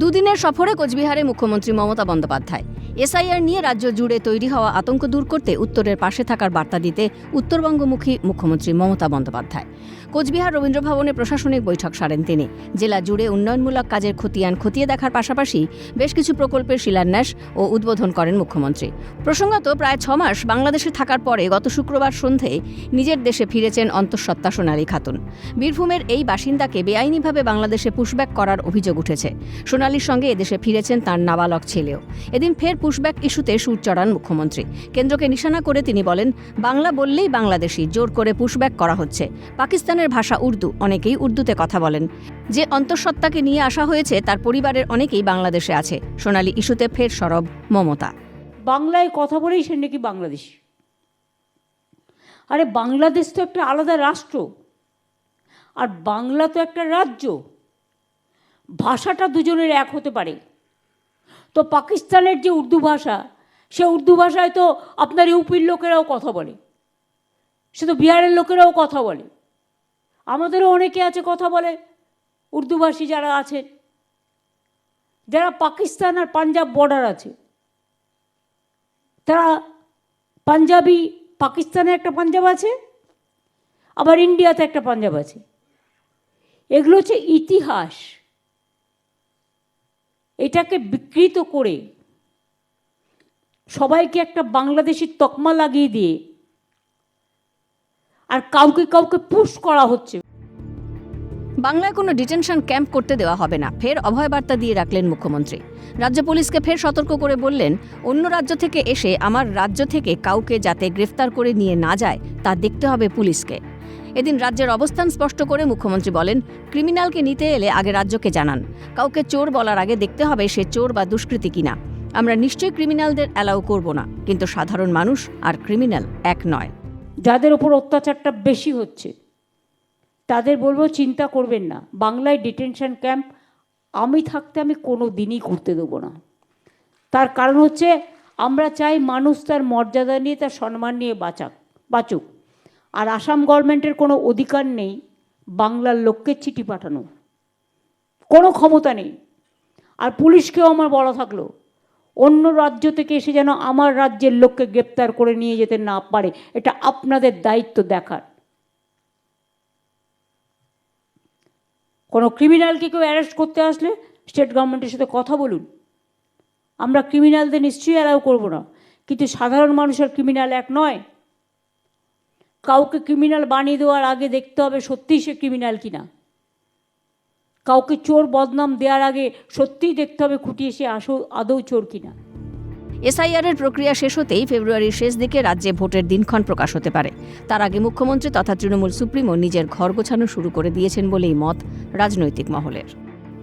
দুদিনের সফরে কোচবিহারে মুখ্যমন্ত্রী মমতা বন্দ্যোপাধ্যায়। এসআইআর নিয়ে রাজ্য জুড়ে তৈরি হওয়া আতঙ্ক দূর করতে উত্তরের পাশে থাকার বার্তা দিতে উত্তরবঙ্গমুখী মুখ্যমন্ত্রী মমতা বন্দ্যোপাধ্যায়। কোচবিহার রবীন্দ্র ভবনে প্রশাসনিক বৈঠক সারেন তিনি। জেলা জুড়ে উন্নয়নমূলক কাজের খতিয়ান খতিয়ে দেখার পাশাপাশি বেশ কিছু প্রকল্পের শিলান্যাস ও উদ্বোধন করেন মুখ্যমন্ত্রী। প্রসঙ্গত প্রায় ছ মাস বাংলাদেশে থাকার পরে গত শুক্রবার সন্ধে নিজের দেশে ফিরেছেন অন্তঃসত্ত্বা সোনালী খাতুন। বীরভূমের এই বাসিন্দাকে বেআইনিভাবে বাংলাদেশে পুশব্যাক করার অভিযোগ উঠেছে। সোনালীর সঙ্গে এদেশে ফিরেছেন তার নাবালক ছেলেও। এদিন ফের পুশব্যাক ইস্যুতে সুর চড়ান মুখ্যমন্ত্রী। কেন্দ্রকে নিশানা করে তিনি বলেন, বাংলা বললেই বাংলাদেশি, জোর করে পুশব্যাক করা হচ্ছে। পাকিস্তানের ভাষা উর্দু, অনেকেই উর্দুতে কথা বলেন। যে অন্তঃসত্ত্বাকে নিয়ে আসা হয়েছে, তার পরিবারের অনেকেই বাংলাদেশে আছে। সোনালি ইস্যুতে ফের সরব মমতা। বাংলায় কথা বলেই সে নাকি বাংলাদেশ। আরে বাংলাদেশ তো একটা আলাদা রাষ্ট্র। আর বাংলা তো একটা রাজ্য। ভাষাটা দুজনের এক হতে পারে। তো পাকিস্তানের যে উর্দু ভাষা, সে উর্দু ভাষায় তো আপনার ইউপির লোকেরাও কথা বলে, সে তো বিহারের লোকেরাও কথা বলে। আমাদেরও অনেকে আছে কথা বলে, উর্দুভাষী যারা আছে, যারা পাকিস্তান আর পাঞ্জাব বর্ডার আছে। তারা পাঞ্জাবি, পাকিস্তানে একটা পাঞ্জাব আছে, আবার ইন্ডিয়াতে একটা পাঞ্জাব আছে। এগুলো হচ্ছে ইতিহাস। এটাকে বিকৃত করে সবাইকে একটা বাংলাদেশি তকমা লাগিয়ে দিয়ে আর কাউকে কাউকে পুশ করা হচ্ছে। বাংলায় কোনো ডিটেনশন ক্যাম্প করতে দেওয়া হবে না। ফের অভয় বার্তা দিয়ে রাখলেন মুখ্যমন্ত্রী। রাজ্য পুলিশকে ফের সতর্ক করে বললেন, অন্য রাজ্য থেকে এসে আমার রাজ্য থেকে কাউকে যাতে গ্রেফতার করে নিয়ে না যায়, তা দেখতে হবে পুলিশকে। এদিন রাজ্যের অবস্থান স্পষ্ট করে মুখ্যমন্ত্রী বলেন, ক্রিমিনালকে নিতে এলে আগে রাজ্যকে জানান। কাউকে চোর বলার আগে দেখতে হবে সে চোর বা দুষ্কৃতী কিনা। আমরা নিশ্চয়ই ক্রিমিনালদের অ্যালাউ করব না, কিন্তু সাধারণ মানুষ আর ক্রিমিনাল এক নয়। যাদের ওপর অত্যাচারটা বেশি হচ্ছে তাদের বলব চিন্তা করবেন না। বাংলায় ডিটেনশন ক্যাম্প আমি থাকতে আমি কোনো দিনই করতে দেবো না। তার কারণ হচ্ছে আমরা চাই মানুষ তার মর্যাদা নিয়ে, তার সম্মান নিয়ে বাঁচাক, বাঁচুক। আর আসাম গভর্নমেন্টের কোনো অধিকার নেই বাংলার লোককে চিঠি পাঠানো। কোনো ক্ষমতা নেই। আর পুলিশকেও আমার বলা থাকল, অন্য রাজ্য থেকে এসে যেন আমার রাজ্যের লোককে গ্রেপ্তার করে নিয়ে যেতে না পারে, এটা আপনাদের দায়িত্ব দেখার। কোনো ক্রিমিনালকে কেউ অ্যারেস্ট করতে আসলে স্টেট গভর্নমেন্টের সাথে কথা বলুন। আমরা ক্রিমিনালদের নিশ্চয়ই অ্যালাউ করব না। কিন্তু সাধারণ মানুষের ক্রিমিনাল এক নয়। কাউকে ক্রিমিনাল বানিয়ে দেওয়ার আগে দেখতে হবে সত্যিই সে ক্রিমিনাল কিনা। কাউকে চোর বদনাম দেওয়ার আগে সত্যিই দেখতে হবে খুঁটিয়ে সে আসো আদৌ চোর কিনা। এসআইআর এর প্রক্রিয়া শেষ হতেই ফেব্রুয়ারির শেষ দিকে রাজ্যে ভোটের দিনক্ষণ প্রকাশ হতে পারে। তার আগে মুখ্যমন্ত্রী তথা তৃণমূল সুপ্রিমো নিজের ঘর গোছানো শুরু করে দিয়েছেন বলেই মত রাজনৈতিক মহলের।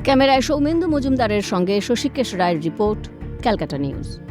ক্যামেরায় সৌমেন্দু মজুমদারের সঙ্গে শশীকেশ রায়ের রিপোর্ট, ক্যালকাটা নিউজ।